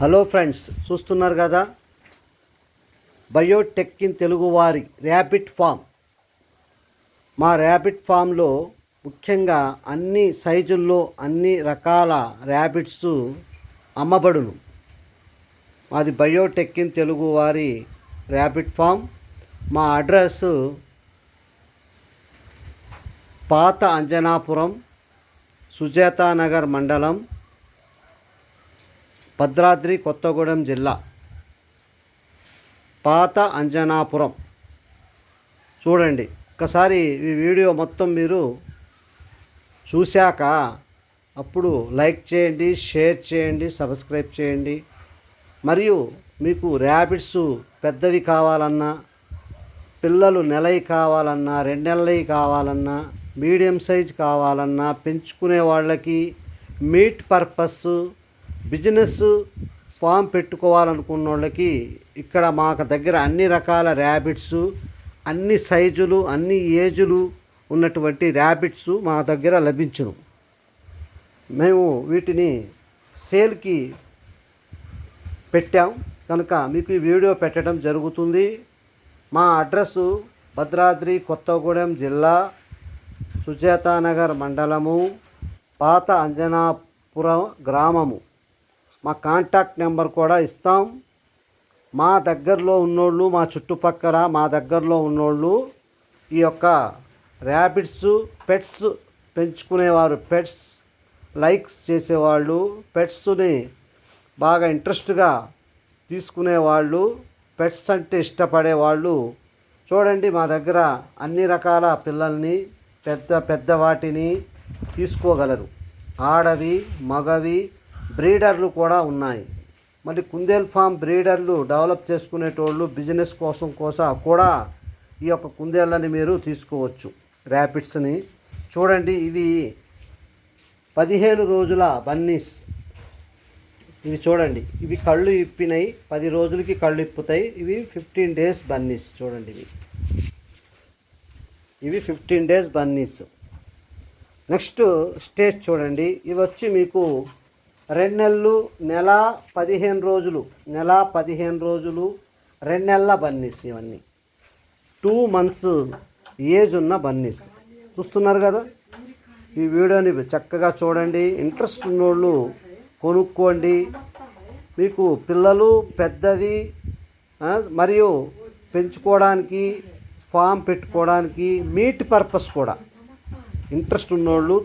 Hello friends చూస్తున్నారు కదా? Biotech in తెలుగువారి ర్యాపిడ్ ఫామ్. మా ర్యాపిడ్ ఫామ్లో ముఖ్యంగా అన్ని సైజుల్లో అన్ని రకాల ర్యాపిడ్స్ అమ్మబడును. మాది బయోటెక్ ఇన్ తెలుగువారి ర్యాపిడ్ ఫామ్. మా అడ్రస్ పాత అంజనాపురం సుజాతానగర్ మండలం భద్రాద్రి కొత్తగూడెం జిల్లా. పాత అంజనాపురం. చూడండి ఒకసారి ఈ వీడియో మొత్తం మీరు చూశాక అప్పుడు లైక్ చేయండి షేర్ చేయండి సబ్స్క్రైబ్ చేయండి. మరియు మీకు ర్యాబిట్స్ పెద్దవి కావాలన్నా పిల్లలు నెలవి కావాలన్నా రెండు నెలలవి కావాలన్నా మీడియం సైజ్ కావాలన్నా పెంచుకునే వాళ్ళకి మీట్ పర్పస్ బిజినెస్ ఫామ్ పెట్టుకోవాలనుకున్న వాళ్ళకి ఇక్కడ మాకు దగ్గర అన్ని రకాల ర్యాబిట్స్ అన్ని సైజులు అన్ని ఏజులు ఉన్నటువంటి ర్యాబిట్స్ మా దగ్గర లభించును. మేము వీటిని సేల్కి పెట్టాం. కనుక మీకు ఈ వీడియో పెట్టడం జరుగుతుంది. మా అడ్రస్సు భద్రాద్రి కొత్తగూడెం జిల్లా సుజాతానగర్ మండలము పాత అంజనాపురం గ్రామము. మా కాంటాక్ట్ నెంబర్ కూడా ఇస్తాం. మా దగ్గరలో ఉన్నోళ్ళు మా చుట్టుపక్కల మా దగ్గరలో ఉన్నోళ్ళు ఈ యొక్క ర్యాబిట్స్ పెట్స్ పెంచుకునేవారు. పెట్స్ లైక్స్ చేసేవాళ్ళు. పెట్స్ని బాగా ఇంట్రెస్ట్గా తీసుకునేవాళ్ళు. పెట్స్ అంటే ఇష్టపడే వాళ్ళు చూడండి మా దగ్గర అన్ని రకాల పిల్లల్ని పెద్ద పెద్ద వాటిని తీసుకోగలరు. ఆడవి మగవి బ్రీడర్లు కూడా ఉన్నాయి. మరి కుందేల్ ఫామ్ బ్రీడర్లు డెవలప్ చేసుకునేటోళ్ళు బిజినెస్ కోసం కోసం కూడా ఈ యొక్క కుందేళ్ళని మీరు తీసుకోవచ్చు. ర్యాపిడ్స్ని. చూడండి ఇవి పదిహేను రోజుల బన్నీస్. ఇవి చూడండి ఇవి కళ్ళు ఇప్పినాయి పది రోజులకి కళ్ళు ఇప్పుతాయి. ఇవి ఫిఫ్టీన్ డేస్ బన్నీస్. చూడండి ఇవి. ఇవి fifteen days bunnies. Next stage చూడండి. ఇవి వచ్చి మీకు రెండు నెలలు నెల పదిహేను రోజులు నెల పదిహేను రోజులు రెండు నెలల బన్నీస్ ఇవన్నీ. టూ మంత్స్ ఏజ్ ఉన్న బన్నీస్. చూస్తున్నారు కదా? ఈ వీడియోని చక్కగా చూడండి. ఇంట్రెస్ట్ ఉన్నోళ్ళు కొనుక్కోండి. మీకు పిల్లలు పెద్దవి మరియు పెంచుకోవడానికి ఫామ్ పెట్టుకోవడానికి మీట్ పర్పస్ కూడా. ఇంట్రెస్ట్ ఉన్నోళ్ళు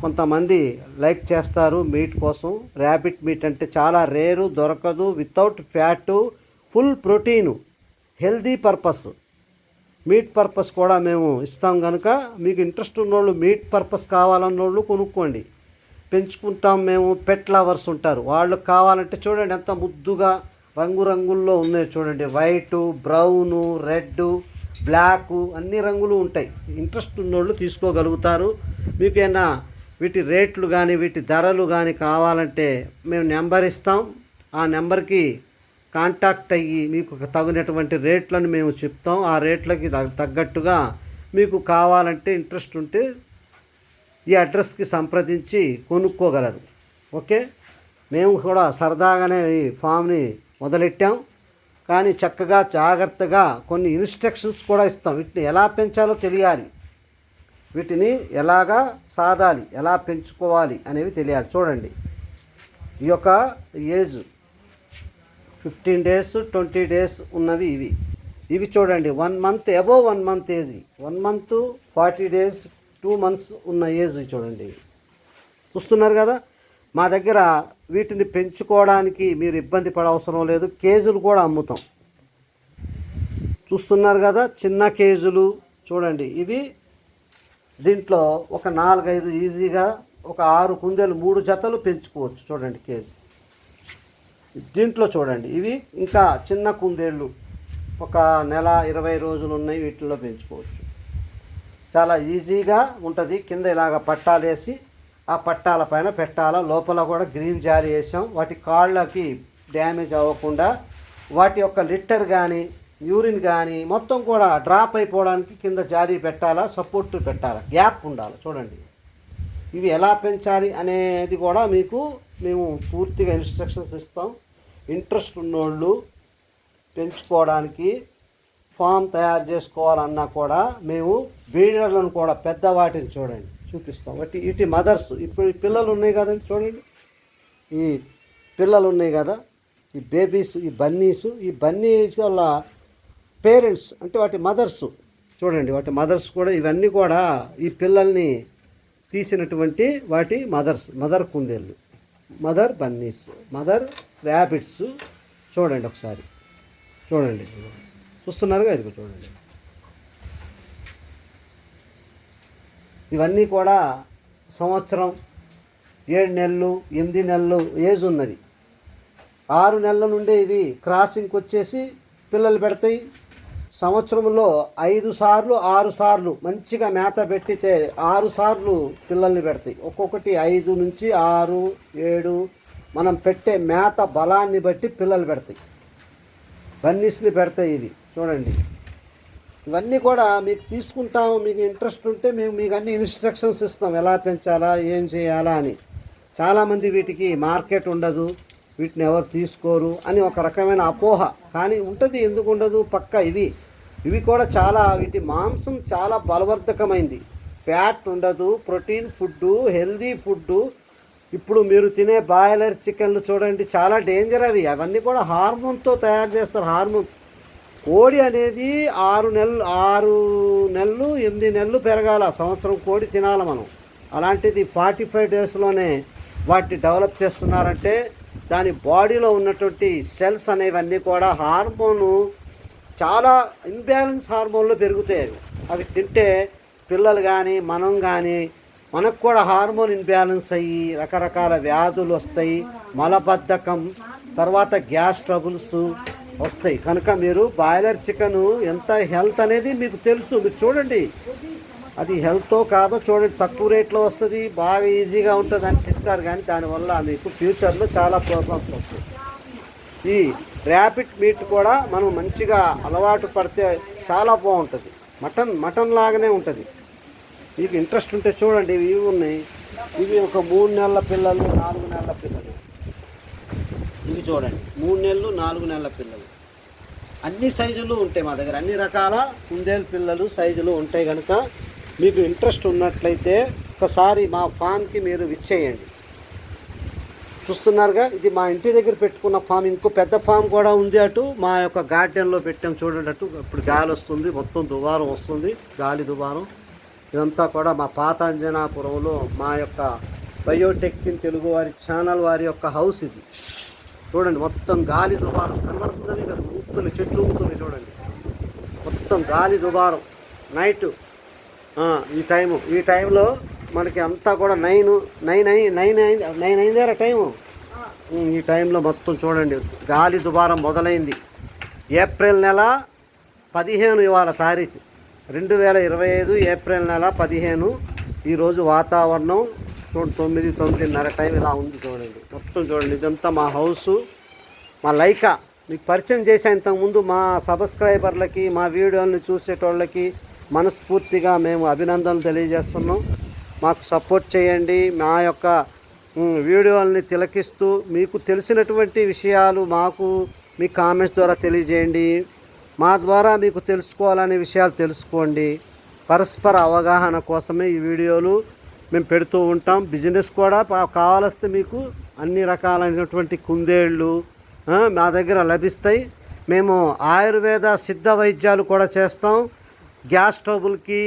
కొంతమంది లైక్ చేస్తారు మీట్ కోసం. ర్యాబిట్ మీట్ అంటే చాలా రేరు దొరకదు without fat full protein healthy purpose meat purpose కూడా మేము ఇస్తాం కనుక మీకు ఇంట్రెస్ట్ ఉన్నోళ్ళు మీట్ పర్పస్ కావాలన్నోళ్ళు కొనుక్కోండి. పెంచుకుంటాం మేము పెట్ లవర్స్ ఉంటారు. వాళ్ళు కావాలంటే చూడండి ఎంత ముద్దుగా రంగురంగుల్లో ఉన్నాయి చూడండి. వైటు బ్రౌను రెడ్ బ్లాక్ అన్ని రంగులు ఉంటాయి. ఇంట్రెస్ట్ ఉన్నోళ్ళు తీసుకోగలుగుతారు. మీకు ఏమైనా వీటి రేట్లు కానీ వీటి ధరలు కానీ కావాలంటే మేము నెంబర్ ఇస్తాం. ఆ నెంబర్కి కాంటాక్ట్ అయ్యి మీకు తగినటువంటి రేట్లను మేము చెప్తాం. ఆ రేట్లకి తగ్గట్టుగా మీకు కావాలంటే ఇంట్రెస్ట్ ఉంటే ఈ అడ్రస్కి సంప్రదించి కొనుక్కోగలరు. ఓకే? మేము కూడా సరదాగానే ఈ ఫామ్ని మొదలెట్టాం. కానీ చక్కగా జాగ్రత్తగా కొన్ని ఇన్స్ట్రక్షన్స్ కూడా ఇస్తాం. వీటిని ఎలా పెంచాలో తెలియాలి. వీటిని ఎలాగా సాదాలి ఎలా పెంచుకోవాలి అనేవి తెలియాలి. చూడండి. ఈ యొక్క age fifteen days twenty days ఉన్నవి ఇవి. ఇవి చూడండి. One month above one month age. One month forty days two months ఉన్న ఏజ్ చూడండి. చూస్తున్నారు కదా? మా దగ్గర వీటిని పెంచుకోవడానికి మీరు ఇబ్బంది పడవసరం లేదు. కేజీలు కూడా అమ్ముతాం. చూస్తున్నారు కదా? చిన్న కేజీలు చూడండి. ఇవి దీంట్లో ఒక నాలుగైదు ఈజీగా ఒక ఆరు కుందేలు మూడు జతలు పెంచుకోవచ్చు చూడండి కేజీ. దీంట్లో చూడండి ఇవి ఇంకా చిన్న కుందేళ్ళు ఒక నెల ఇరవై రోజులు ఉన్నాయి వీటిల్లో పెంచుకోవచ్చు. చాలా ఈజీగా ఉంటుంది కింద ఇలాగ పట్టాలు వేసి ఆ పట్టాల పైన పెట్టాల లోపల కూడా గ్రీన్ జారీ వేసాం వాటి కాళ్ళకి డ్యామేజ్ అవ్వకుండా వాటి యొక్క లిట్టర్ కానీ యూరిన్ కానీ మొత్తం కూడా డ్రాప్ అయిపోవడానికి కింద జారీ పెట్టాలా సపోర్ట్ పెట్టాలా? గ్యాప్ ఉండాలి. చూడండి. ఇవి ఎలా పెంచాలి అనేది కూడా మీకు మేము పూర్తిగా ఇన్స్ట్రక్షన్స్ ఇస్తాం. ఇంట్రెస్ట్ ఉన్నోళ్ళు పెంచుకోవడానికి ఫామ్ తయారు చేసుకోవాలన్నా కూడా మేము బీడర్లను కూడా పెద్ద వాటిని చూడండి. చూపిస్తాం. వాటి ఇటు మదర్స్ ఇప్పుడు పిల్లలు ఉన్నాయి కదండి చూడండి. ఈ పిల్లలు ఉన్నాయి కదా. ఈ బేబీస్ ఈ బన్నీస్ ఈ బన్నీస్ వల్ల పేరెంట్స్ అంటే వాటి మదర్స్ చూడండి వాటి మదర్స్ కూడా ఇవన్నీ కూడా ఈ పిల్లల్ని తీసినటువంటి వాటి మదర్స్ మదర్ కుందేళ్ళు మదర్ బన్నీస్ మదర్ ర్యాబిట్స్ చూడండి ఒకసారి చూడండి చూస్తున్నారుగా ఇది చూడండి. ఇవన్నీ కూడా సంవత్సరం ఏడు నెలలు ఎనిమిది నెలలు ఏజ్ ఉన్నది. ఆరు నెలల నుండి ఇవి క్రాసింగ్కి వచ్చేసి పిల్లలు పెడతాయి. సంవత్సరంలో ఐదు సార్లు ఆరు సార్లు మంచిగా మేత పెట్టితే ఆరు సార్లు పిల్లల్ని పెడతాయి. ఒక్కొక్కటి ఐదు నుంచి ఆరు ఏడు మనం పెట్టే మేత బలాన్ని బట్టి పిల్లలు పెడతాయి. బన్నీస్ని పెడతాయి ఇవి. చూడండి. ఇవన్నీ కూడా మీకు తీసుకుంటాము మీకు ఇంట్రెస్ట్ ఉంటే మేము మీకు అన్ని ఇన్స్ట్రక్షన్స్ ఇస్తాం. ఎలా పెంచాలా ఏం చేయాలా అని. చాలామంది వీటికి మార్కెట్ ఉండదు వీటిని ఎవరు తీసుకోరు అని ఒక రకమైన అపోహ. కానీ ఉంటుంది ఎందుకు ఉండదు? పక్క ఇవి. ఇవి కూడా చాలా వీటి మాంసం చాలా బలవర్ధకమైంది. ఫ్యాట్ ఉండదు ప్రోటీన్ ఫుడ్డు హెల్దీ ఫుడ్డు. ఇప్పుడు మీరు తినే బాయిలర్ చికెన్లు చూడండి చాలా డేంజర్ అవి. అవన్నీ కూడా హార్మోన్తో తయారు చేస్తారు హార్మోన్. కోడి అనేది ఆరు నెలలు ఆరు నెలలు ఎనిమిది నెలలు పెరగాల. సంవత్సరం కోడి తినాలి మనం. అలాంటిది ఫార్టీ ఫైవ్ డేస్లోనే వాటిని డెవలప్ చేస్తున్నారంటే దాని బాడీలో ఉన్నటువంటి సెల్స్ అనేవన్నీ కూడా హార్మోను చాలా ఇంబ్యాలెన్స్ హార్మోన్లు పెరుగుతాయి అవి. అవి తింటే పిల్లలు కానీ మనం కానీ మనకు కూడా హార్మోన్ ఇంబ్యాలెన్స్ అయ్యి రకరకాల వ్యాధులు వస్తాయి మలబద్ధకం తర్వాత గ్యాస్ ట్రబుల్స్ వస్తాయి. కనుక మీరు బాయిలర్ చికెన్ ఎంత హెల్త్ అనేది మీకు తెలుసు. మీరు చూడండి. అది హెల్త్తో కాదో చూడండి. తక్కువ రేట్లో వస్తుంది బాగా ఈజీగా ఉంటుంది అని తింటారు కానీ దానివల్ల మీకు ఫ్యూచర్లో చాలా ప్రాబ్లమ్స్ వస్తాయి. ఈ ర్యాపిడ్ మీట్ కూడా మనం మంచిగా అలవాటు పడితే చాలా బాగుంటుంది. మటన్ మటన్ లాగానే ఉంటుంది. మీకు ఇంట్రెస్ట్ ఉంటే చూడండి ఇవి ఇవి ఉన్నాయి. ఇవి ఒక మూడు నెలల పిల్లలు నాలుగు నెలల పిల్లలు. ఇవి చూడండి మూడు నెలలు నాలుగు నెలల పిల్లలు. అన్ని సైజులు ఉంటాయి మా దగ్గర. అన్ని రకాల కుందేలు పిల్లలు సైజులు ఉంటాయి కనుక మీకు ఇంట్రెస్ట్ ఉన్నట్లయితే ఒకసారి మా ఫామ్కి మీరు విచ్చేయండి. చూస్తున్నారుగా. ఇది మా ఇంటి దగ్గర పెట్టుకున్న ఫామ్. ఇంకో పెద్ద ఫామ్ కూడా ఉంది అటు. మా యొక్క గార్డెన్లో పెట్టాం చూడండి అటు. ఇప్పుడు గాలి వస్తుంది. మొత్తం దుబారం వస్తుంది. గాలి దుబారం ఇదంతా కూడా మా పాత అంజనాపురంలో మా యొక్క బయోటెక్ ఇన్ తెలుగు వారి ఛానల్ వారి యొక్క హౌస్ ఇది. చూడండి మొత్తం గాలి దుబారం కనబడుతుందని కదా. ఊపుతుంది చెట్లు ఊపుతుంది చూడండి. మొత్తం గాలి దుబారం నైట్. ఈ టైము. ఈ టైంలో మనకి అంతా కూడా నైన్ నైన్ అయి నైన్ అయింది నైన్ అయిందేరా టైము? ఈ టైంలో మొత్తం చూడండి గాలి దుబారం మొదలైంది. ఏప్రిల్ నెల పదిహేను ఇవాళ తారీఖు. రెండు వేల ఇరవై ఐదు ఏప్రిల్ నెల పదిహేను. ఈరోజు వాతావరణం చూడండి తొమ్మిది తొమ్మిదిన్నర టైం ఇలా ఉంది చూడండి. మొత్తం చూడండి ఇదంతా మా హౌసు మా లైకా. మీకు పరిచయం చేసే ఇంతకుముందు మా సబ్స్క్రైబర్లకి మా వీడియోని చూసేటోళ్ళకి మనస్ఫూర్తిగా మేము అభినందనలు తెలియజేస్తున్నాం. మాకు సపోర్ట్ చేయండి. మా యొక్క వీడియోల్ని తిలకిస్తూ మీకు తెలిసినటువంటి విషయాలు మాకు మీ కామెంట్స్ ద్వారా తెలియజేయండి. మా ద్వారా మీకు తెలుసుకోవాలనే విషయాలు తెలుసుకోండి. పరస్పర అవగాహన కోసమే ఈ వీడియోలు మేము పెడుతూ ఉంటాం. బిజినెస్ కూడా కావాల్స్తే మీకు అన్ని రకాలైనటువంటి కుందేళ్ళు మా దగ్గర లభిస్తాయి. మేము ఆయుర్వేద సిద్ధ వైద్యాలు కూడా చేస్తాం. గ్యాస్ ట్రబుల్కి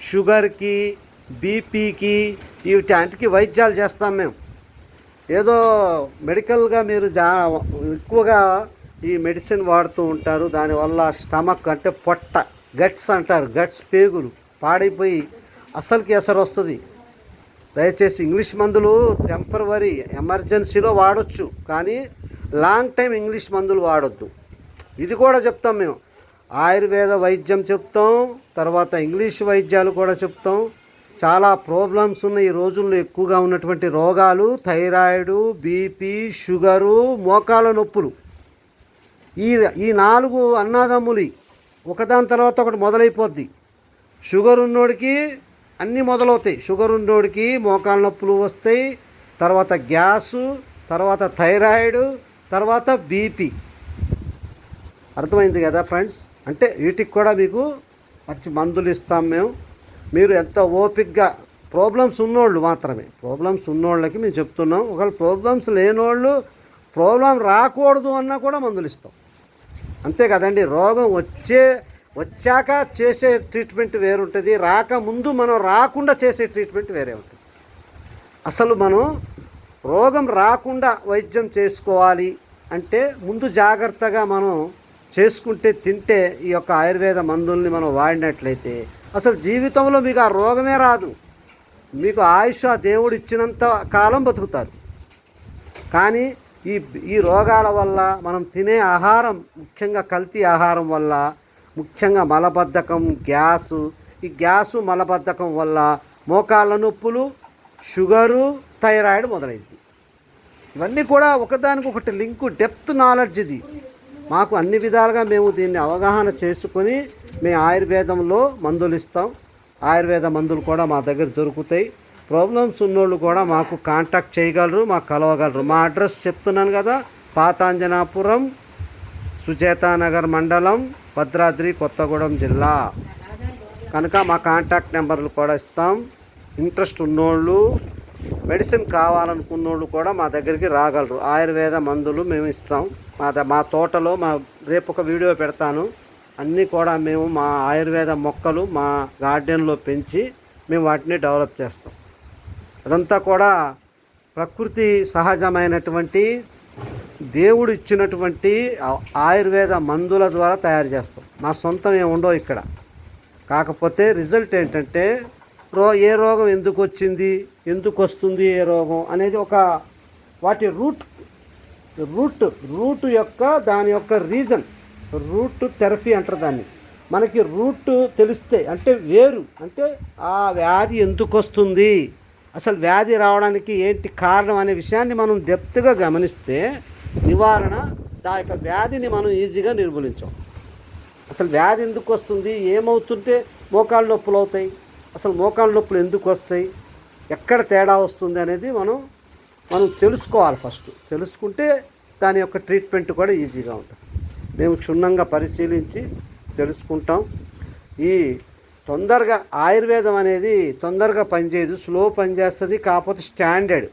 షుగర్కి బీపీకి వీటికి వైద్యాలు చేస్తాం మేము. ఏదో మెడికల్గా మీరు జా ఎక్కువగా ఈ మెడిసిన్ వాడుతూ ఉంటారు దానివల్ల స్టమక్ అంటే పొట్ట గట్స్ అంటారు గట్స్ పేగులు పాడైపోయి అసలుకి ఎసరు వస్తుంది. దయచేసి ఇంగ్లీష్ మందులు టెంపరవరీ ఎమర్జెన్సీలో వాడొచ్చు కానీ లాంగ్ టైం ఇంగ్లీష్ మందులు వాడొద్దు. ఇది కూడా చెప్తాం మేము. ఆయుర్వేద వైద్యం చెప్తాం తర్వాత ఇంగ్లీష్ వైద్యాలు కూడా చెప్తాం. చాలా ప్రాబ్లమ్స్ ఉన్నాయి ఈ రోజుల్లో ఎక్కువగా ఉన్నటువంటి రోగాలు థైరాయిడు బీపీ షుగరు మోకాల నొప్పులు. ఈ ఈ నాలుగు అన్నాదమ్ములు ఒకదాని తర్వాత ఒకటి మొదలైపోద్ది. షుగర్ ఉన్నోడికి అన్నీ మొదలవుతాయి. షుగర్ ఉన్నోడికి మోకాల నొప్పులు వస్తాయి తర్వాత గ్యాసు తర్వాత థైరాయిడ్ తర్వాత బీపీ అర్థమైంది కదా ఫ్రెండ్స్? అంటే వీటికి కూడా మీకు మంచి మందులు ఇస్తాం మేము. మీరు ఎంత ఓపిక్గా ప్రాబ్లమ్స్ ఉన్నోళ్ళు మాత్రమే. ప్రాబ్లమ్స్ ఉన్నోళ్ళకి మేము చెప్తున్నాం ఒకవేళ ప్రాబ్లమ్స్ లేనోళ్ళు ప్రాబ్లం రాకూడదు అన్నా కూడా మందులు ఇస్తాం. అంతే కదండి రోగం వచ్చే వచ్చాక చేసే ట్రీట్మెంట్ వేరుంటుంది రాకముందు మనం రాకుండా చేసే ట్రీట్మెంట్ వేరే ఉంటుంది. అసలు మనం రోగం రాకుండా వైద్యం చేసుకోవాలి అంటే ముందు జాగ్రత్తగా మనం చేసుకుంటే తింటే ఈ యొక్క ఆయుర్వేద మందుల్ని మనం వాడినట్లయితే అసలు జీవితంలో మీకు ఆ రోగమే రాదు. మీకు ఆయుష్ ఆ దేవుడు ఇచ్చినంత కాలం బతుకుతారు. కానీ ఈ ఈ రోగాల వల్ల మనం తినే ఆహారం ముఖ్యంగా కల్తీ ఆహారం వల్ల ముఖ్యంగా మలబద్ధకం గ్యాసు ఈ గ్యాసు మలబద్ధకం వల్ల మోకాళ్ళ నొప్పులు షుగరు థైరాయిడ్ మొదలైంది. ఇవన్నీ కూడా ఒకదానికి ఒకటి లింకు డెప్త్ నాలెడ్జ్ ఇది మాకు అన్ని విధాలుగా మేము దీన్ని అవగాహన చేసుకొని మేము ఆయుర్వేదంలో మందులు ఇస్తాం. ఆయుర్వేద మందులు కూడా మా దగ్గర దొరుకుతాయి. ప్రాబ్లమ్స్ ఉన్నోళ్ళు కూడా మాకు కాంటాక్ట్ చేయగలరు మాకు కలవగలరు. మా అడ్రస్ చెప్తున్నాను కదా పాతాంజనాపురం సుచేతానగర్ మండలం భద్రాద్రి కొత్తగూడెం జిల్లా. కనుక మా కాంటాక్ట్ నెంబర్లు కూడా ఇస్తాం. ఇంట్రెస్ట్ ఉన్నోళ్ళు మెడిసిన్ కావాలనుకున్నోళ్ళు కూడా మా దగ్గరికి రాగలరు. ఆయుర్వేద మందులు మేము ఇస్తాం. మా ద- మా తోటలో మా రేపు ఒక వీడియో పెడతాను. అన్నీ కూడా మేము మా ఆయుర్వేద మొక్కలు మా గార్డెన్లో పెంచి మేము వాటిని డెవలప్ చేస్తాం. అదంతా కూడా ప్రకృతి సహజమైనటువంటి దేవుడు ఇచ్చినటువంటి ఆయుర్వేద మందుల ద్వారా తయారు చేస్తాం. మా సొంతం ఏముండవు ఇక్కడ. కాకపోతే రిజల్ట్ ఏంటంటే రో ఏ రోగం ఎందుకు వచ్చింది ఎందుకు వస్తుంది ఏ రోగం అనేది ఒక వాటి రూట్ రూట్ రూట్ యొక్క దాని యొక్క రీజన్. రూట్ థెరపీ అంటారు దాన్ని. మనకి రూట్ తెలిస్తే అంటే వేరు అంటే ఆ వ్యాధి ఎందుకు వస్తుంది అసలు వ్యాధి రావడానికి ఏంటి కారణం అనే విషయాన్ని మనం డెప్త్గా గమనిస్తే నివారణ దా యొక్క వ్యాధిని మనం ఈజీగా నిర్మూలించాం. అసలు వ్యాధి ఎందుకు వస్తుంది ఏమవుతుంటే మోకాళ్ళ నొప్పులు అవుతాయి అసలు మోకాళ్ళ నొప్పులు ఎందుకు వస్తాయి ఎక్కడ తేడా వస్తుంది అనేది మనం మనం తెలుసుకోవాలి ఫస్ట్ తెలుసుకుంటే దాని యొక్క ట్రీట్మెంట్ కూడా ఈజీగా ఉంటుంది. మేము క్షుణ్ణంగా పరిశీలించి తెలుసుకుంటాం. ఈ తొందరగా ఆయుర్వేదం అనేది తొందరగా పనిచేయదు స్లో పనిచేస్తుంది కాకపోతే స్టాండర్డ్.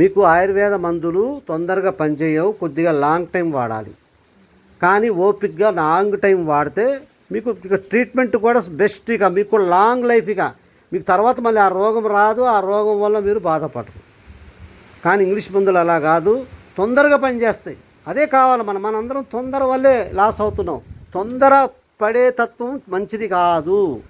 మీకు ఆయుర్వేద మందులు తొందరగా పనిచేయవు కొద్దిగా లాంగ్ టైం వాడాలి. కానీ ఓపిక్గా లాంగ్ టైం వాడితే మీకు ట్రీట్మెంట్ కూడా బెస్ట్ ఇక మీకు లాంగ్ లైఫ్ ఇక. మీకు తర్వాత మళ్ళీ ఆ రోగం రాదు ఆ రోగం వల్ల మీరు బాధపడరు. కానీ ఇంగ్లీష్ మందులు అలా కాదు తొందరగా పనిచేస్తాయి. అదే కావాలి మనం. మనందరం తొందర వల్లే లాస్ అవుతున్నాం. తొందర పడే తత్వం మంచిది కాదు.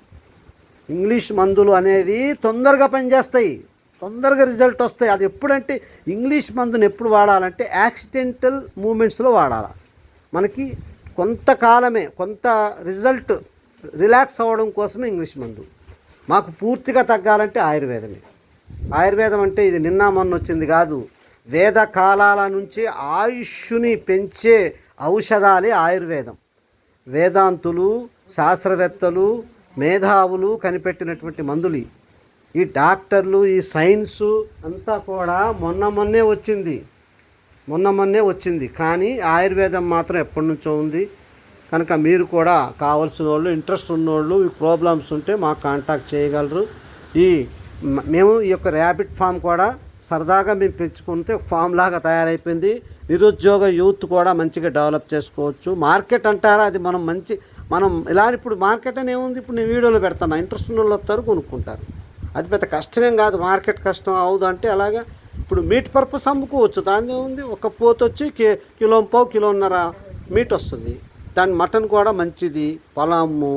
ఇంగ్లీష్ మందులు అనేవి తొందరగా పనిచేస్తాయి. తొందరగా రిజల్ట్ వస్తాయి. అది ఎప్పుడంటే ఇంగ్లీష్ మందుని ఎప్పుడు వాడాలంటే యాక్సిడెంటల్ మూమెంట్స్లో వాడాలి. మనకి కొంతకాలమే కొంత రిజల్ట్ రిలాక్స్ అవ్వడం కోసమే ఇంగ్లీష్ మందు. మాకు పూర్తిగా తగ్గాలంటే ఆయుర్వేదమే. ఆయుర్వేదం అంటే ఇది నిన్న మొన్న వచ్చింది కాదు. వేద కాలాల నుంచి ఆయుష్ని పెంచే ఔషధాలే ఆయుర్వేదం. వేదాంతులు శాస్త్రవేత్తలు మేధావులు కనిపెట్టినటువంటి మందులు ఈ డాక్టర్లు ఈ సైన్సు అంతా కూడా మొన్న మొన్నే వచ్చింది. మొన్న మొన్నే వచ్చింది. కానీ ఆయుర్వేదం మాత్రం ఎప్పటి నుంచో ఉంది. కనుక మీరు కూడా కావాల్సిన వాళ్ళు ఇంట్రెస్ట్ ఉన్నోళ్ళు ఈ ప్రాబ్లమ్స్ ఉంటే మాకు కాంటాక్ట్ చేయగలరు. ఈ మేము ఈ యొక్క ర్యాబిట్ ఫామ్ కూడా సరదాగా మేము పెంచుకుంటే ఫామ్ లాగా తయారైపోయింది. నిరుద్యోగ యూత్ కూడా మంచిగా డెవలప్ చేసుకోవచ్చు. మార్కెట్ అంటారా అది మనం మంచి మనం ఇలా ఇప్పుడు మార్కెట్ అని ఏముంది? ఇప్పుడు నేను వీడియోలో పెడతాను. ఇంట్రెస్ట్ ఉన్న వాళ్ళు వస్తారు కొనుక్కుంటారు. అది పెద్ద కష్టమేం కాదు. మార్కెట్ కష్టం అవుదు అంటే అలాగా ఇప్పుడు మీట్ పర్పస్ అమ్ముకోవచ్చు. దాని ఉంది ఒక పోత వచ్చి కి కిలో పావు కిలోన్నర మీట్ వస్తుంది. దాని మటన్ కూడా మంచిది. పొలము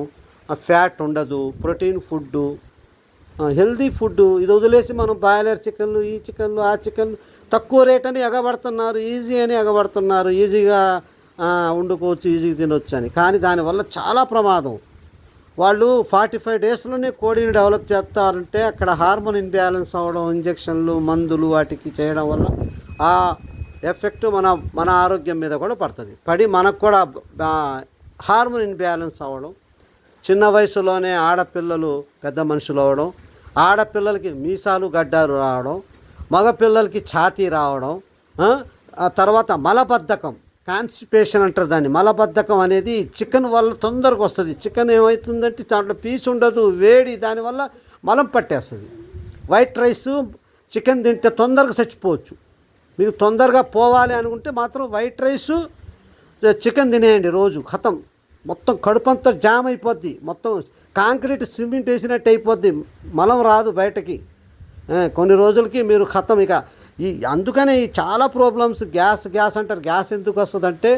ఫ్యాట్ ఉండదు. ప్రోటీన్ ఫుడ్డు హెల్దీ ఫుడ్ ఇది వదిలేసి మనం బాయిలర్ చికెన్లు ఈ చికెన్లు ఆ చికెన్లు. తక్కువ రేట్ అని ఎగబడుతున్నారు ఈజీ అని ఎగబడుతున్నారు. ఈజీగా వండుకోవచ్చు ఈజీగా తినొచ్చు అని. కానీ దానివల్ల చాలా ప్రమాదం. వాళ్ళు ఫార్టీ ఫైవ్ డేస్లోనే కోడిని డెవలప్ చేస్తారంటే అక్కడ హార్మోన్ ఇన్బ్యాలెన్స్ అవ్వడం ఇంజక్షన్లు మందులు వాటికి చేయడం వల్ల ఆ ఎఫెక్ట్ మన మన ఆరోగ్యం మీద కూడా పడుతుంది. పడి మనకు కూడా హార్మోన్ ఇన్బ్యాలెన్స్ అవ్వడం చిన్న వయసులోనే ఆడపిల్లలు పెద్ద మనుషులు అవ్వడం ఆడపిల్లలకి మీసాలు గడ్డాలు రావడం మగపిల్లలకి ఛాతీ రావడం ఆ, తర్వాత మలబద్ధకం కాన్స్టిపేషన్ అంటారు దాన్ని. మలబద్ధకం అనేది చికెన్ వల్ల తొందరగా వస్తుంది. చికెన్ ఏమవుతుందంటే దాంట్లో పీచు ఉండదు వేడి దానివల్ల మలం పట్టేస్తుంది. వైట్ రైస్ చికెన్ తింటే తొందరగా చచ్చిపోవచ్చు. మీకు తొందరగా పోవాలి అనుకుంటే మాత్రం వైట్ రైస్ చికెన్ తినేయండి రోజు ఖతం. మొత్తం కడుపంతా జామ్ అయిపోద్ది. మొత్తం కాంక్రీట్ సిమెంట్ వేసినట్టు అయిపోద్ది. మలం రాదు బయటకి. కొన్ని రోజులకి మీరు ఖతం ఇక. ఈ అందుకనే చాలా ప్రాబ్లమ్స్ గ్యాస్ గ్యాస్ అంటారు. గ్యాస్ ఎందుకు వస్తుందంటే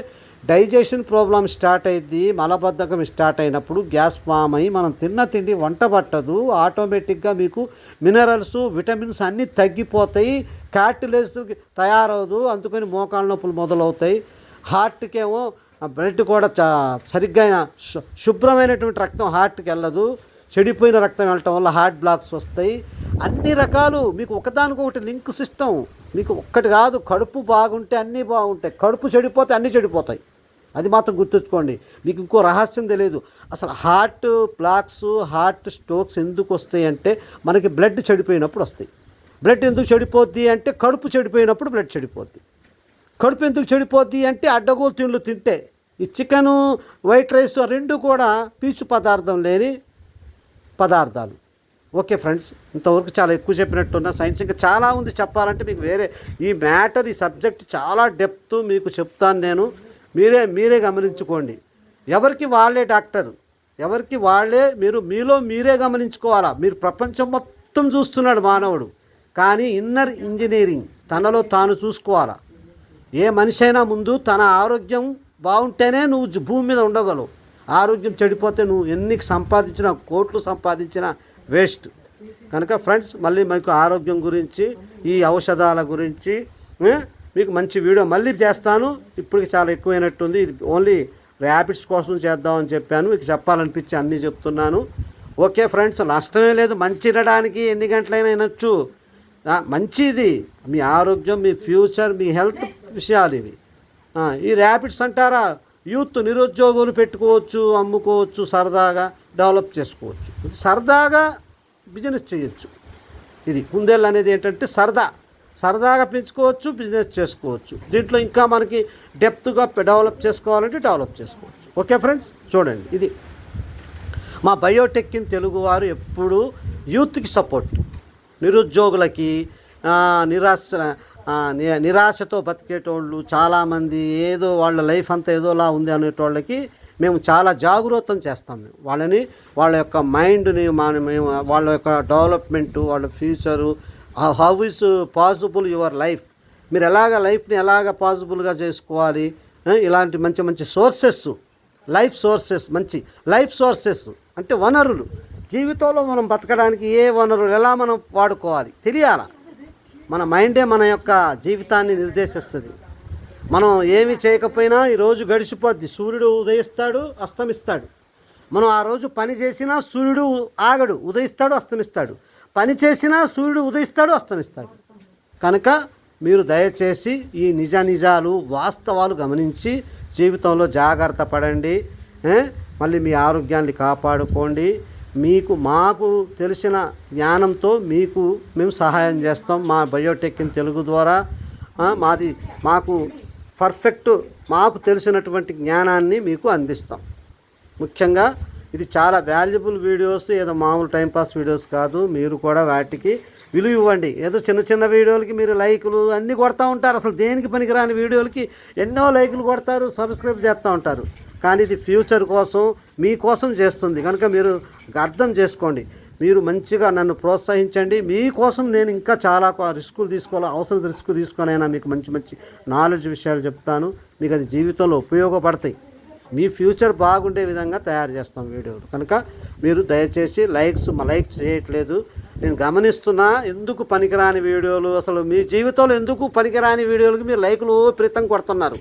డైజెషన్ ప్రాబ్లం స్టార్ట్ అయింది మలబద్ధకం స్టార్ట్ అయినప్పుడు గ్యాస్ ఫామ్ అయ్యి మనం తిన్న తిండి వంట పట్టదు. ఆటోమేటిక్గా మీకు మినరల్స్ విటమిన్స్ అన్నీ తగ్గిపోతాయి. క్యాటిలేజ్ తయారవదు. అందుకని మోకాళ్ళ నొప్పులు మొదలవుతాయి. హార్ట్కేమో బ్లడ్ కూడా సరిగ్గా శు- శుభ్రమైనటువంటి రక్తం హార్ట్కి వెళ్ళదు. చెడిపోయిన రక్తం వెళ్ళటం వల్ల హార్ట్ బ్లాక్స్ వస్తాయి. అన్ని రకాలు మీకు ఒకదానికొకటి లింక్ సిస్టమ్ మీకు ఒక్కటి కాదు కడుపు బాగుంటే అన్నీ బాగుంటాయి. కడుపు చెడిపోతే అన్నీ చెడిపోతాయి. అది మాత్రం గుర్తుంచుకోండి. మీకు ఇంకో రహస్యం తెలియదు. అసలు హార్ట్ బ్లాక్స్ హార్ట్ స్ట్రోక్స్ ఎందుకు వస్తాయి అంటే మనకి బ్లడ్ చెడిపోయినప్పుడు వస్తాయి. బ్లడ్ ఎందుకు చెడిపోద్ది అంటే కడుపు చెడిపోయినప్పుడు బ్లడ్ చెడిపోద్ది. కడుపు ఎందుకు చెడిపోద్ది అంటే అడ్డగోలు తిండ్లు తింటే. ఈ చికెను వైట్ రైస్ రెండు కూడా పీచు పదార్థం లేని పదార్థాలు. ఓకే ఫ్రెండ్స్ ఇంతవరకు చాలా ఎక్కువ చెప్పినట్టున్నా. సైన్స్ ఇంకా చాలా ఉంది చెప్పాలంటే మీకు వేరే ఈ మ్యాటర్ ఈ సబ్జెక్ట్ చాలా డెప్త్ మీకు చెప్తాను నేను. మీరే మీరే గమనించుకోండి. ఎవరికి వాళ్ళే డాక్టర్? ఎవరికి వాళ్ళే మీరు మీలో మీరే గమనించుకోవాలా? మీరు ప్రపంచం మొత్తం చూస్తున్నాడు మానవుడు. కానీ ఇన్నర్ ఇంజనీరింగ్ తనలో తాను చూసుకోవాలా? ఏ మనిషి అయినా ముందు తన ఆరోగ్యం బాగుంటేనే నువ్వు భూమి మీద ఉండగలవు. ఆరోగ్యం చెడిపోతే నువ్వు ఎన్ని సంపాదించినా కోట్లు సంపాదించినా వేస్ట్ కనుక ఫ్రెండ్స్ మళ్ళీ మీకు ఆరోగ్యం గురించి ఈ ఔషధాల గురించి మీకు మంచి వీడియో మళ్ళీ చేస్తాను. ఇప్పటికి చాలా ఎక్కువైనట్టుంది. ఇది ఓన్లీ ర్యాపిడ్స్ కోసం చేద్దామని చెప్పాను. మీకు చెప్పాలనిపించి అన్నీ చెప్తున్నాను. ఓకే ఫ్రెండ్స్ నష్టమే లేదు. మంచి వినడానికి ఎన్ని గంటలైనా వినొచ్చు మంచిది. మీ ఆరోగ్యం మీ ఫ్యూచర్ మీ హెల్త్ విషయాలు ఇవి. ఈ ర్యాపిడ్స్ అంటారా యూత్ నిరుద్యోగులు పెట్టుకోవచ్చు అమ్ముకోవచ్చు సరదాగా డెవలప్ చేసుకోవచ్చు. సరదాగా బిజినెస్ చేయొచ్చు. ఇది కుందేళ్ళు అనేది ఏంటంటే సరదా. సరదాగా పెంచుకోవచ్చు బిజినెస్ చేసుకోవచ్చు. దీంట్లో ఇంకా మనకి డెప్త్గా డెవలప్ చేసుకోవాలంటే డెవలప్ చేసుకోవచ్చు. Okay friends? చూడండి ఇది. మా బయోటెక్ ఇన్ తెలుగు వారు ఎప్పుడూ యూత్కి సపోర్ట్. నిరుద్యోగులకి నిరాశ నిరాశతో బతికేటోళ్ళు చాలామంది ఏదో వాళ్ళ లైఫ్ అంతా ఏదోలా ఉంది అనేటోళ్ళకి మేము చాలా జాగృతం చేస్తాం మేము. వాళ్ళని వాళ్ళ యొక్క మైండ్ని మన మేము వాళ్ళ యొక్క డెవలప్మెంటు వాళ్ళ future how is possible your life? మీరు ఎలాగ లైఫ్ని ఎలాగ పాసిబుల్గా చేసుకోవాలి? ఇలాంటి మంచి మంచి సోర్సెస్ లైఫ్ సోర్సెస్ మంచి లైఫ్ సోర్సెస్ అంటే వనరులు. జీవితంలో మనం బతకడానికి ఏ వనరులు ఎలా మనం వాడుకోవాలి? తెలియాలా? మన మైండే మన యొక్క జీవితాన్ని నిర్దేశిస్తుంది. మనం ఏమి చేయకపోయినా ఈరోజు గడిచిపోద్ది. సూర్యుడు ఉదయిస్తాడు అస్తమిస్తాడు. మనం ఆ రోజు పని చేసినా సూర్యుడు ఆగడు ఉదయిస్తాడు అస్తమిస్తాడు. పని చేసినా సూర్యుడు ఉదయిస్తాడు అస్తమిస్తాడు. కనుక మీరు దయచేసి ఈ నిజ నిజాలు వాస్తవాలు గమనించి జీవితంలో జాగ్రత్త పడండి. మళ్ళీ మీ ఆరోగ్యాన్ని కాపాడుకోండి. మీకు మాకు తెలిసిన జ్ఞానంతో మీకు మేము సహాయం చేస్తాం మా బయోటెక్ ఇన్ తెలుగు ద్వారా. మాది మాకు పర్ఫెక్ట్ మాకు తెలిసినటువంటి జ్ఞానాన్ని మీకు అందిస్తాం. ముఖ్యంగా ఇది చాలా వాల్యుబుల్ వీడియోస్ ఏదో మామూలు టైంపాస్ వీడియోస్ కాదు. మీరు కూడా వాటికి విలువ ఇవ్వండి. ఏదో చిన్న చిన్న వీడియోలకి మీరు లైకులు అన్నీ కొడతా ఉంటారు. అసలు దేనికి పనికిరాని వీడియోలకి ఎన్నో లైకులు కొడతారు సబ్స్క్రైబ్ చేస్తూ ఉంటారు. కానీ ఇది ఫ్యూచర్ కోసం మీకోసం చేస్తుంది. కనుక మీరు అర్థం చేసుకోండి. మీరు మంచిగా నన్ను ప్రోత్సహించండి. మీకోసం నేను ఇంకా చాలా రిస్కులు తీసుకోవాలి అవసరం రిస్క్ తీసుకొనైనా మీకు మంచి మంచి నాలెడ్జ్ విషయాలు చెప్తాను. మీకు అది జీవితంలో ఉపయోగపడతాయి. మీ ఫ్యూచర్ బాగుండే విధంగా తయారు చేస్తాం వీడియోలు. కనుక మీరు దయచేసి లైక్స్ లైక్ చేయట్లేదు. నేను గమనిస్తున్నా ఎందుకు పనికిరాని వీడియోలు? అసలు మీ జీవితంలో ఎందుకు పనికిరాని వీడియోలకి మీరు లైకులు ప్రీతం కొడుతున్నారు?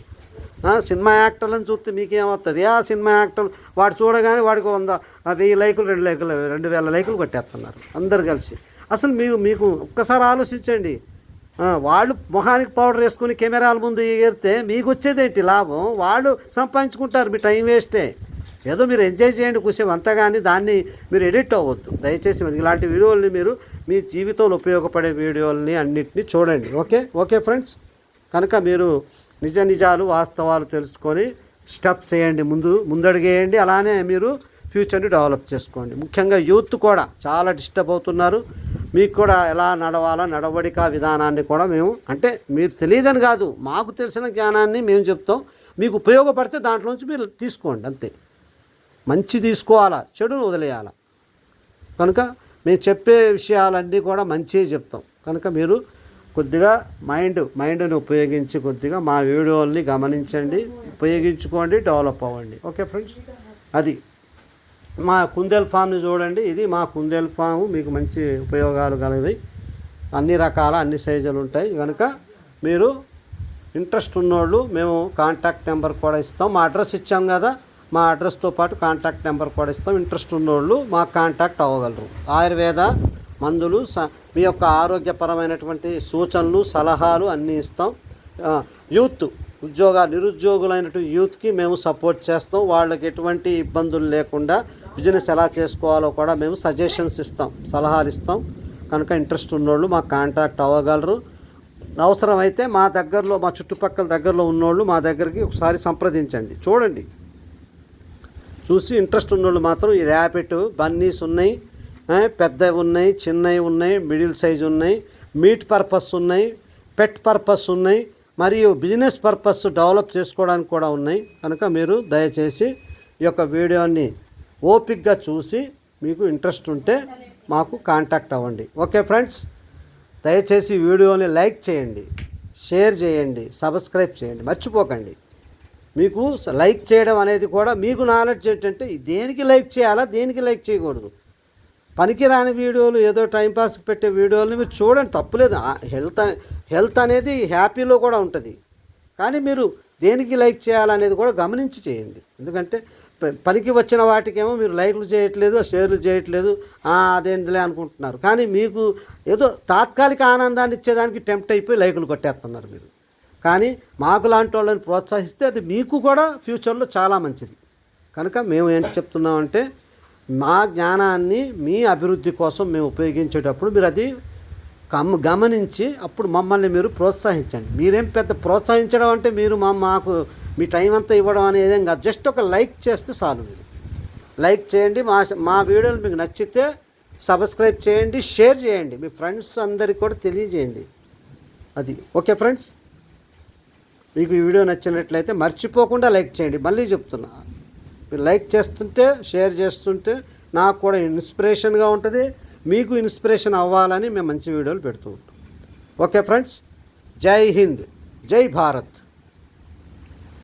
సినిమా యాక్టర్లను చూస్తే మీకేమవుతుంది? ఆ సినిమా యాక్టర్లు వాడు చూడగానే వాడికి వంద వెయ్యి లైకులు రెండు లైకులు రెండు వేల లైకులు కొట్టేస్తున్నారు అందరు కలిసి. అసలు మీరు మీకు ఒక్కసారి ఆలోచించండి. వాళ్ళు మొహానికి పౌడర్ వేసుకుని కెమెరాల ముందు ఎగిరితే మీకు వచ్చేదేంటి లాభం? వాళ్ళు సంపాదించుకుంటారు మీ టైం వేస్టే. ఏదో మీరు ఎంజాయ్ చేయండి కూర్చోం అంతగాని దాన్ని మీరు ఎడిట్ అవ్వద్దు. దయచేసి మరి ఇలాంటి వీడియోల్ని మీరు మీ జీవితంలో ఉపయోగపడే వీడియోల్ని అన్నింటినీ చూడండి. ఓకే? Okay friends? కనుక మీరు నిజ నిజాలు వాస్తవాలు తెలుసుకొని స్టెప్స్ వేయండి ముందు ముందడుగేయండి. అలానే మీరు ఫ్యూచర్ని డెవలప్ చేసుకోండి. ముఖ్యంగా యూత్ కూడా చాలా డిస్టర్బ్ అవుతున్నారు. మీకు కూడా ఎలా నడవాలో నడవడిక విధానాన్ని కూడా మేము అంటే మీరు తెలియదని కాదు మాకు తెలిసిన జ్ఞానాన్ని మేము చెప్తాం. మీకు ఉపయోగపడితే దాంట్లోంచి మీరు తీసుకోండి అంతే. మంచి తీసుకోవాలా చెడును వదిలేయాలా. కనుక మేము చెప్పే విషయాలన్నీ కూడా మంచిగా చెప్తాం. కనుక మీరు కొద్దిగా మైండ్ మైండ్ని ఉపయోగించి కొద్దిగా మా వీడియోల్ని గమనించండి ఉపయోగించుకోండి డెవలప్ అవ్వండి. Okay friends? అది. మా కుందేల్ ఫామ్ని చూడండి. ఇది మా కుందేల్ ఫామ్. మీకు మంచి ఉపయోగాలు కలవి అన్ని రకాల అన్ని సైజులు ఉంటాయి. కనుక మీరు ఇంట్రెస్ట్ ఉన్నోళ్ళు మేము కాంటాక్ట్ నెంబర్ కూడా ఇస్తాం. మా అడ్రస్ ఇచ్చాం కదా మా అడ్రస్తో పాటు కాంటాక్ట్ నెంబర్ కూడా ఇస్తాం. ఇంట్రెస్ట్ ఉన్నోళ్ళు మాకు కాంటాక్ట్ అవ్వగలరు. ఆయుర్వేద మందులు స మీ యొక్క ఆరోగ్యపరమైనటువంటి సూచనలు సలహాలు అన్నీ ఇస్తాం. యూత్ ఉద్యోగ నిరుద్యోగులైనటువంటి యూత్కి మేము సపోర్ట్ చేస్తాం. వాళ్ళకి ఎటువంటి ఇబ్బందులు లేకుండా బిజినెస్ ఎలా చేసుకోవాలో కూడా మేము సజెషన్స్ ఇస్తాం సలహాలు ఇస్తాం. కనుక ఇంట్రెస్ట్ ఉన్నోళ్ళు మాకు కాంటాక్ట్ అవ్వగలరు. అవసరమైతే మా దగ్గరలో మా చుట్టుపక్కల దగ్గరలో ఉన్నోళ్ళు మా దగ్గరికి ఒకసారి సంప్రదించండి. చూడండి. చూసి ఇంట్రెస్ట్ ఉన్నోళ్ళు మాత్రం ఈ ర్యాపిడ్ బన్నీస్ ఉన్నాయి. పెద్దవి ఉన్నాయి చిన్నవి ఉన్నాయి మిడిల్ సైజ్ ఉన్నాయి మీట్ పర్పస్ ఉన్నాయి పెట్ పర్పస్ ఉన్నాయి మరియు బిజినెస్ పర్పస్ డెవలప్ చేసుకోవడానికి కూడా ఉన్నాయి. కనుక మీరు దయచేసి ఈ యొక్క వీడియోని ఓపిక్గా చూసి మీకు ఇంట్రెస్ట్ ఉంటే మాకు కాంటాక్ట్ అవ్వండి. ఓకే ఫ్రెండ్స్ దయచేసి వీడియోని లైక్ చేయండి షేర్ చేయండి సబ్స్క్రైబ్ చేయండి. మర్చిపోకండి. మీకు లైక్ చేయడం అనేది కూడా మీకు నాలెడ్జ్ ఏంటంటే దేనికి లైక్ చేయాలా దేనికి లైక్ చేయకూడదు? పనికిరాని వీడియోలు ఏదో టైంపాస్కి పెట్టే వీడియోలు మీరు చూడండి తప్పులేదు. హెల్త్ హెల్త్ అనేది హ్యాపీలో కూడా ఉంటుంది. కానీ మీరు దేనికి లైక్ చేయాలనేది కూడా గమనించి చేయండి. ఎందుకంటే పనికి వచ్చిన వాటికేమో మీరు లైక్లు చేయట్లేదు షేర్లు చేయట్లేదు. అదేంటిలే అనుకుంటున్నారు. కానీ మీకు ఏదో తాత్కాలిక ఆనందాన్ని ఇచ్చేదానికి టెంప్ట్ అయిపోయి లైకులు కొట్టేస్తున్నారు మీరు. కానీ మాకు లాంటి వాళ్ళని ప్రోత్సహిస్తే అది మీకు కూడా ఫ్యూచర్లో చాలా మంచిది. కనుక మేము ఏంటి చెప్తున్నామంటే మా జ్ఞానాన్ని మీ అభివృద్ధి కోసం మేము ఉపయోగించేటప్పుడు మీరు అది కమ్ గమనించి అప్పుడు మమ్మల్ని మీరు ప్రోత్సహించండి. మీరేం పెద్ద ప్రోత్సహించడం అంటే మీరు మా మాకు మీ టైం అంతా ఇవ్వడం అనేది కాదు. జస్ట్ ఒక లైక్ చేస్తే చాలు మీరు. లైక్ చేయండి మా మా వీడియోలు మీకు నచ్చితే సబ్స్క్రైబ్ చేయండి షేర్ చేయండి. మీ ఫ్రెండ్స్ అందరికి కూడా తెలియజేయండి. అది. Okay friends? మీకు ఈ వీడియో నచ్చినట్లయితే మర్చిపోకుండా లైక్ చేయండి. మళ్ళీ చెప్తున్నా. లైక్ చేస్తుంటే షేర్ చేస్తుంటే నాకు కూడా ఇన్స్పిరేషన్గా ఉంటుంది. మీకు ఇన్స్పిరేషన్ అవ్వాలని మేము మంచి వీడియోలు పెడుతూ ఉంటాం. ఓకే ఫ్రెండ్స్ జై హింద్ జై భారత్.